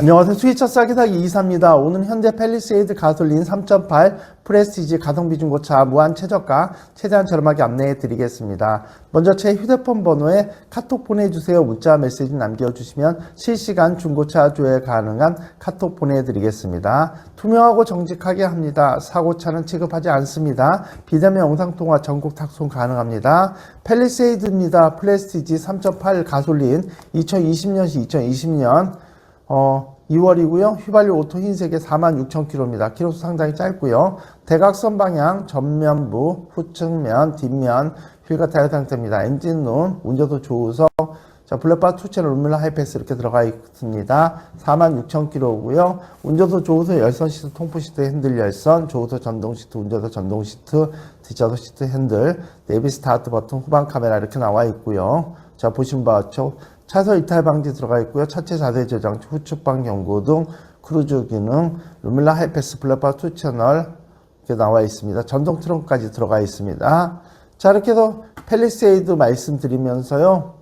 안녕하세요. 수위차 싸게 사기 이사입니다. 오늘 현재 펠리세이드 가솔린 3.8 프레스티지 가성비 중고차 무한 최저가 최대한 저렴하게 안내해 드리겠습니다. 먼저 제 휴대폰 번호에 카톡 보내주세요. 문자 메시지 남겨주시면 실시간 중고차 조회 가능한 카톡 보내드리겠습니다. 투명하고 정직하게 합니다. 사고차는 취급하지 않습니다. 비대면 영상통화 전국 탁송 가능합니다. 펠리세이드입니다. 프레스티지 3.8 가솔린 2020년시 2020년 어, 2월이고요. 휘발유 오토 흰색에 46,000km입니다. 키로수 상당히 짧고요. 대각선 방향 전면부, 후측면, 뒷면 휠과 타이어 상태입니다. 엔진룸, 운전도 좋으서 자, 블랙바 투 채널 룸밀러 하이패스 이렇게 들어가 있습니다. 46,000km고요. 운전도 좋으서 열선 시트, 통풍 시트, 핸들 열선, 좋으서 전동 시트, 운전도 전동 시트, 뒷좌석 시트, 핸들, 내비 스타트 버튼, 후방 카메라 이렇게 나와 있고요. 자, 보신 바와? 차선 이탈 방지 들어가 있고요. 차체 자세 저장, 후측방 경고 등, 크루즈 기능, 루밀라 하이패스 블랙바 투 채널 이렇게 나와 있습니다. 전동 트렁크까지 들어가 있습니다. 자, 이렇게 해서 펠리세이드 말씀드리면서요.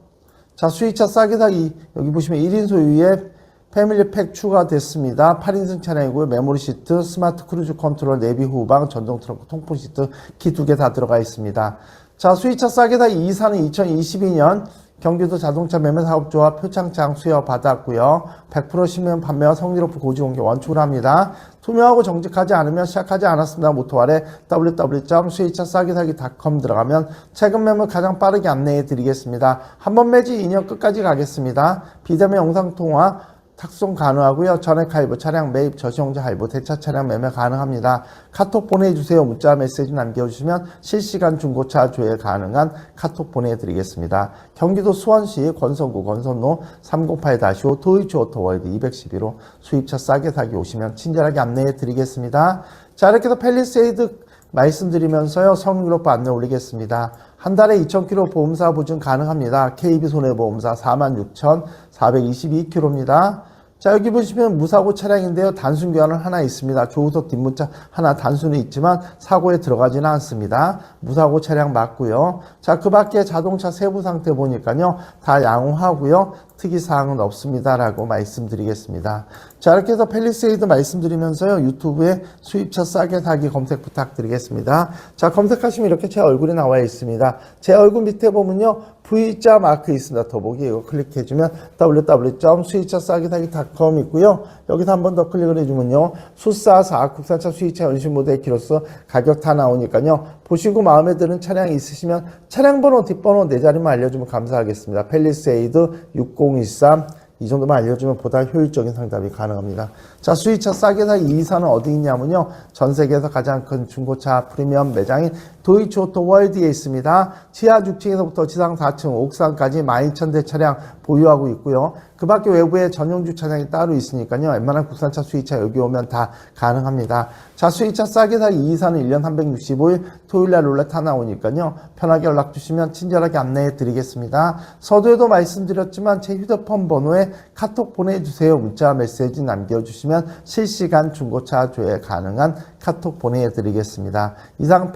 자, 수위차 싸게 사기 여기 보시면 1인 소유의 패밀리 팩 추가됐습니다. 8인승 차량이고요. 메모리 시트, 스마트 크루즈 컨트롤, 내비 후방, 전동 트렁크, 통풍 시트 키 두 개 다 들어가 있습니다. 자, 수위차 싸게 사기 2사는 2022년 경기도 자동차 매매 사업조합 표창장 수여 받았고요. 100% 시면 판매와 성질 높은 고지 공개 원칙으로 합니다. 투명하고 정직하지 않으면 시작하지 않았습니다. 모토 아래 www.수위차싸기사기.com 들어가면 최근 매물 가장 빠르게 안내해 드리겠습니다. 한 번 매지 2년 끝까지 가겠습니다. 비대면 영상통화 탁송 가능하고요. 전액 할부, 차량 매입, 저시용자 할부, 대차 차량 매매 가능합니다. 카톡 보내주세요. 문자 메시지 남겨주시면 실시간 중고차 조회 가능한 카톡 보내드리겠습니다. 경기도 수원시 권선구 권선로 308-5 도이치 오토월드 211호 수입차 싸게 사기 오시면 친절하게 안내해 드리겠습니다. 자, 이렇게 해서 펠리세이드 말씀드리면서요. 성유로프 안내 올리겠습니다. 한 달에 2,000km 보험사 보증 가능합니다. KB손해보험사 46,422km입니다. 자, 여기 보시면 무사고 차량인데요. 단순 교환은 하나 있습니다. 조우석 뒷문자 하나 단순히 있지만 사고에 들어가지는 않습니다. 무사고 차량 맞고요. 자, 그 밖에 자동차 세부 상태 보니까요. 다 양호하고요. 특이사항은 없습니다라고 말씀드리겠습니다. 자, 이렇게 해서 펠리세이드 말씀드리면서요. 유튜브에 수입차 싸게 사기 검색 부탁드리겠습니다. 자, 검색하시면 이렇게 제 얼굴이 나와 있습니다. 제 얼굴 밑에 보면요. V자 마크 있습니다. 더보기 이거 클릭해주면 www.수입차싸기사기.com 있고요. 여기서 한 번 더 클릭을 해주면요. 수사사 국산차 수입차 연식 모델 키로수 가격 다 나오니까요. 보시고 마음에 드는 차량이 있으시면 차량 번호, 뒷번호 네 자리만 알려주면 감사하겠습니다. 펠리세이드 6023 이 정도만 알려주면 보다 효율적인 상담이 가능합니다. 자, 수위차 싸게 사기 이사는 어디 있냐면요. 전 세계에서 가장 큰 중고차 프리미엄 매장인 도이치 오토 월드에 있습니다. 지하 6층에서부터 지상 4층, 옥상까지 12,000대 차량 보유하고 있고요. 그 밖에 외부에 전용 주차장이 따로 있으니까요. 웬만한 국산차 수위차 여기 오면 다 가능합니다. 자, 수위차 싸게 사기 이사는 1년 365일 토요일날 룰렛 하나 오니까요. 편하게 연락 주시면 친절하게 안내해 드리겠습니다. 서두에도 말씀드렸지만 제 휴대폰 번호에 카톡 보내주세요. 문자 메시지 남겨주시면 실시간 중고차 조회 가능한 카톡 보내드리겠습니다. 이상,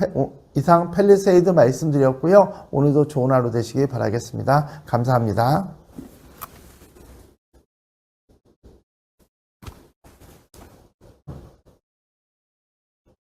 이상 펠리세이드 말씀드렸고요. 오늘도 좋은 하루 되시길 바라겠습니다. 감사합니다.